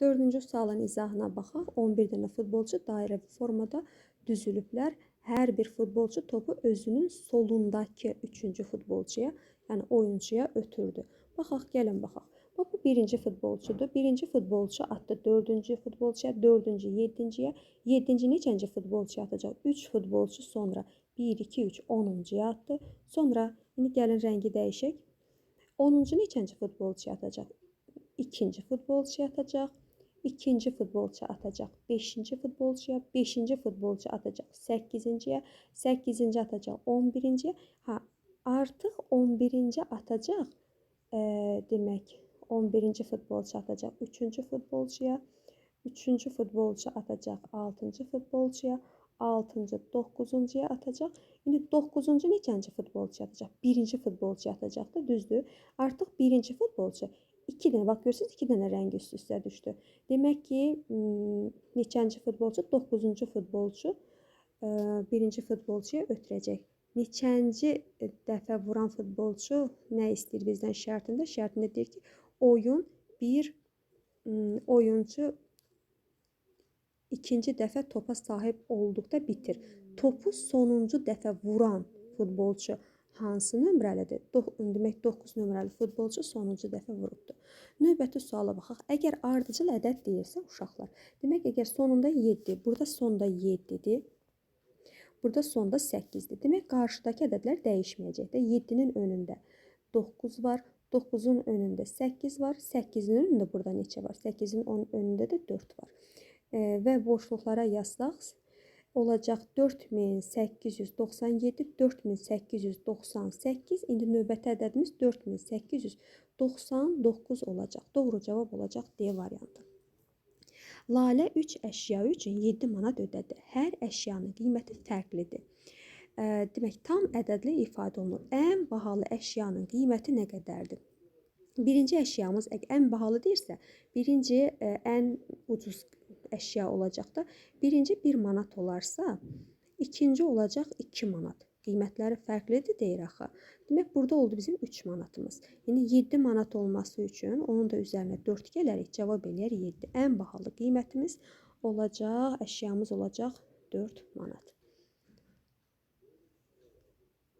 Dördüncü sualın izahına baxaq. 11 dənə futbolçu dairəvi formada düzülüblər. Hər bir futbolçu topu özünün solundakı üçüncü futbolçuya, yəni oyunçuya ötürdü. Baxaq, gəlin baxaq. Bax, bu birinci futbolçudur. Birinci futbolçu atdı dördüncü futbolçuya, dördüncü yeddinciyə, yeddinci neçənci futbolçuya atacaq? 3 futbolçu sonra 1, 2, 3, 10-uncuya atdı. Sonra, indi gəlin rəngi dəyişək. 10-uncu neçənci futbolçuya atacaq? İkinci futbolçuya atacaq. ikinci futbolçu atacaq 5-ci futbolçuya, 5-ci futbolçu atacaq 8-ciyə, 8-ci atacaq 11-ciyə. Ha, artıq 11-ci atacaq. E, demək 11-ci futbolçu atacaq 3-cü futbolçuya, 3-cü futbolçu atacaq 6-cı futbolçuya, 6-cı 9-uncuya atacaq. İndi 9-cu neçənci futbolçu atacaq? 1-ci futbolçu atacaq da, düzdür? Artıq 1-ci futbolçu 2 dənə, bax görürsüz 2 dənə rəng üst-üstə düşdü. Demək ki, neçənci futbolçu? 9-cu futbolçu 1-ci futbolçuya ötürəcək. Neçənci dəfə vuran futbolçu nə istəyir bizdən şərtində? Şərtində deyir ki, oyun bir oyuncu ikinci dəfə topa sahib olduqda bitir. Topu sonuncu dəfə vuran futbolçu hansı nömrəlidir? Demək 9 nömrəli futbolçu sonuncu dəfə vurubdur. Növbəti suala baxaq. Əgər ardıcıl ədəd deyilsə uşaqlar, demək əgər sonunda 7, burada sonda 7-dir. Burada sonda 8-dir. Demək qarşıdakı ədədlər dəyişməyəcək də. 7-nin önündə 9 var, 9-un önündə 8 var, 8-in önündə burada neçə var? 8-in önündə də 4 var. E, və boşluqlara yazsaq olacaq 4897, 4898. İndi növbəti ədədimiz 4899 olacaq. Doğru cavab olacaq D variantı. Lalə 3 əşya üçün 7 manat ödədi. Hər əşyanın qiyməti fərqlidir. Demək, tam ədədli ifadə olunur. Ən bahalı əşyanın qiyməti nə qədərdir? Birinci əşyamız ən bahalı deyirsə, birinci ən ucuz əşya olacaq da. Birinci 1 manat olarsa, ikinci olacaq 2 manat. Qiymətləri fərqlidir deyir axı. Demək burada oldu bizim 3 manatımız. Yəni 7 manat olması üçün onun da üzərinə 4 gələrik, cavab eləyər 7. Ən bahalı qiymətimiz olacaq, əşyamız olacaq 4 manat.